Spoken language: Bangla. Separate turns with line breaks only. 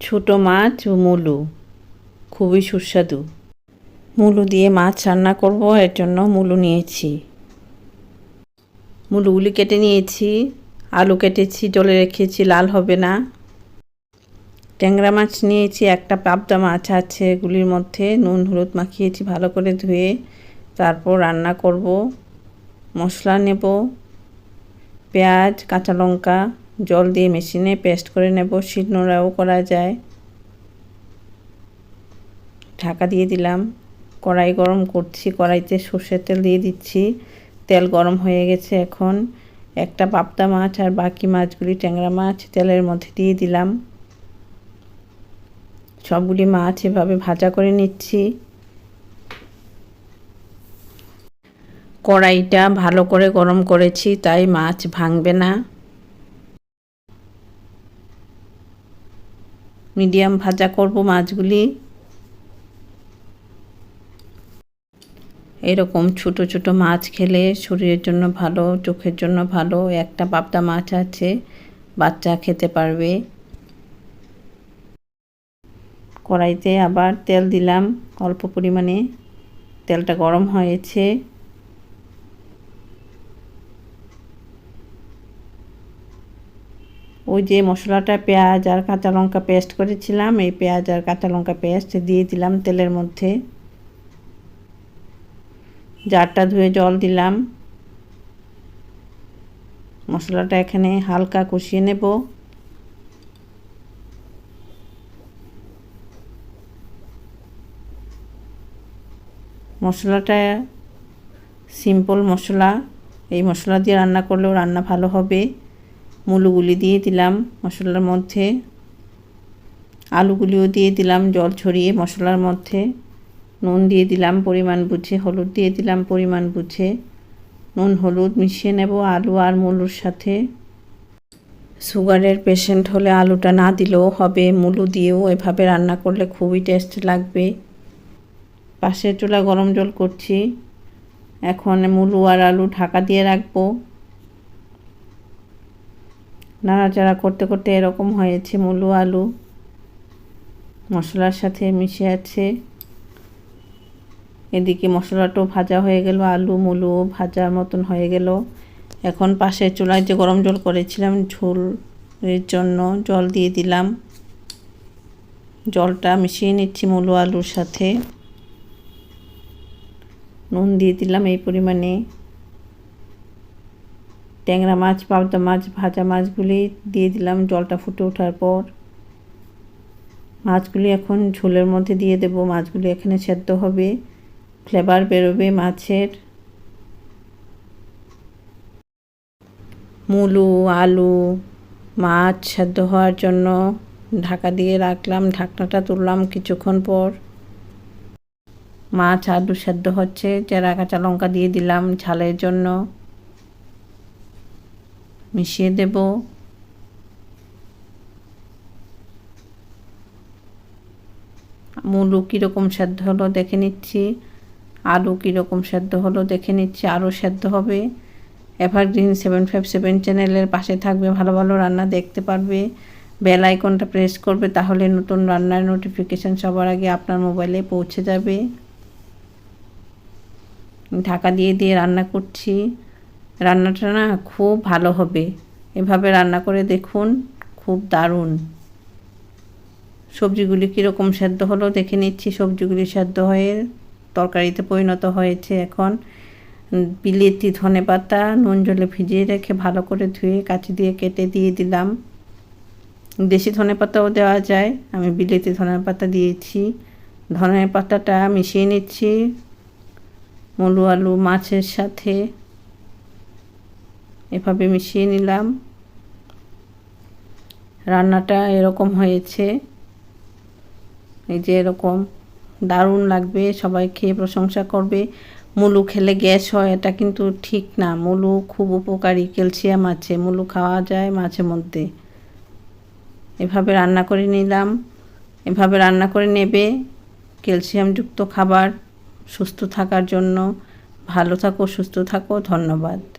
ছোট মাছ ও মুলু। খুবই সুস্বাদু। মুলু দিয়ে মাছ রান্না করব, এর জন্য মুলু নিয়েছি। মুলুগুলি কেটে নিয়েছি। আলু কেটেছি, জলে রেখেছি, লাল হবে না। ট্যাংরা মাছ নিয়েছি, একটা পাবদা মাছ আছে, এগুলির মধ্যে নুন, হলুদ মাখিয়েছি, ভালো করে ধুয়ে তারপর রান্না করব। মশলা নেব, পেঁয়াজ, কাঁচা লঙ্কা জল দিয়ে মেশিনে পেস্ট করে নেব, শিলনোড়াও করা যায়। ঢাকা দিয়ে দিলাম। কড়াই গরম করছি, কড়াইতে সর্ষের তেল দিয়ে দিচ্ছি। তেল গরম হয়ে গেছে এখন। একটা পাবদা মাছ আর বাকি মাছগুলি ট্যাংরা মাছ তেলের মধ্যে দিয়ে দিলাম। সবগুলি মাছ এভাবে ভাজা করে নিচ্ছি। কড়াইটা ভালো করে গরম করেছি, তাই মাছ ভাঙবে না। মিডিয়াম ভাজা করব মাছগুলি। এরকম ছোট ছোট মাছ খেলে শরীরের জন্য ভালো, চোখের জন্য ভালো, একটা পাবদা মাছ আছে, বাচ্চা খেতে পারবে। কড়াইতে আবার তেল দিলাম, অল্প পরিমাণে তেলটা গরম হয়েছে। ওই যে মশলাটা পেঁয়াজ আর কাঁচা লঙ্কা পেস্ট করেছিলাম, এই পেঁয়াজ আর কাঁচা লঙ্কা পেস্ট দিয়ে দিলাম তেলের মধ্যে। জারটা ধুয়ে জল দিলাম। মশলাটা এখানে হালকা কষিয়ে নেব। মশলাটা সিম্পল মশলা, এই মশলা দিয়ে রান্না করলেও রান্না ভালো হবে। মুলুগুলি দিয়ে দিলাম মশলার মধ্যে। আলুগুলিও দিয়ে দিলাম, জল ছড়িয়ে মশলার মধ্যে। নুন দিয়ে দিলাম পরিমাণ বুঝে, হলুদ দিয়ে দিলাম পরিমাণ বুঝে। নুন, হলুদ মিশিয়ে নেব আলু আর মুলুর সাথে। সুগারের পেশেন্ট হলে আলুটা না দিলেও হবে, মুলু দিয়েও এভাবে রান্না করলে খুবই টেস্ট লাগবে। পাশের চুলা গরম জল করছি। এখন মুলু আর আলু ঢাকা দিয়ে রাখব। নাড়াচাড়া করতে করতে এরকম হয়েছে, মুলু আলু মশলার সাথে মিশে আছে। এদিকে মশলাটাও ভাজা হয়ে গেল, আলু মুলু ভাজার মতন হয়ে গেল। এখন পাশে চুলায় যে গরম জল করেছিলাম, ঝোলের জন্য জল দিয়ে দিলাম। জলটা মিশিয়ে নিচ্ছি মুলু আলুর সাথে। নুন দিয়ে দিলাম এই পরিমাণে। ট্যাংরা মাছ, পাবদা মাছ, ভাজা মাছগুলি দিয়ে দিলাম। জলটা ফুটে ওঠার পর মাছগুলি এখন ঝোলের মধ্যে দিয়ে দেব। মাছগুলি এখানে সেদ্ধ হবে, ফ্লেভার বেরোবে মাছের। মুলু, আলু, মাছ সেদ্ধ হওয়ার জন্য ঢাকা দিয়ে রাখলাম। ঢাকনাটা তুললাম কিছুক্ষণ পর। মাছ আলু সেদ্ধ হচ্ছে, চেরা কাঁচা লঙ্কা দিয়ে দিলাম ঝালের জন্য। মিশিয়ে দেব। মুলু কীরকম সেদ্ধ হলো দেখে নিচ্ছি। আলু কীরকম সেদ্ধ হলো দেখে নিচ্ছি, আরও সেদ্ধ হবে। এভারগ্রিন সেভেন ফাইভ সেভেন চ্যানেলের পাশে থাকবে, ভালো ভালো রান্না দেখতে পারবে। বেল আইকনটা প্রেস করবে, তাহলে নতুন রান্নার নোটিফিকেশান সবার আগে আপনার মোবাইলে পৌঁছে যাবে। ঢাকা দিয়ে দিয়ে রান্না করছি। রান্নাটা না খুব ভালো হবে। এভাবে রান্না করে দেখুন, খুব দারুণ। সবজিগুলি কীরকম সেদ্ধ হলো দেখে নিচ্ছি। সবজিগুলি সেদ্ধ হয়ে তরকারিতে পরিণত হয়েছে এখন। বিলেতি ধনে পাতা, নুন জলে ভিজিয়ে রেখে ভালো করে ধুয়ে কাঁচি দিয়ে কেটে দিয়ে দিলাম। দেশি ধনে পাতাও দেওয়া যায়। আমি বিলেতি ধনে পাতা দিয়েছি। ধনে পাতাটা মিশিয়ে নিচ্ছি। মুলু আলু মাছের সাথে। এভাবে মিশিয়ে নিলাম। রান্নাটা এরকম হয়েছে। এই যে এরকম দারুণ লাগবে, সবাই খেয়ে প্রশংসা করবে। মুলু খেলে গ্যাস হয়, এটা কিন্তু ঠিক না। মুলু খুব উপকারী, ক্যালসিয়াম আছে, মুলু খাওয়া যায় মাঝে মধ্যে। এভাবে রান্না করে নিলাম। এভাবে রান্না করে নেবে ক্যালসিয়ামযুক্ত খাবার সুস্থ থাকার জন্য। ভালো থাকো, সুস্থ থাকো, ধন্যবাদ।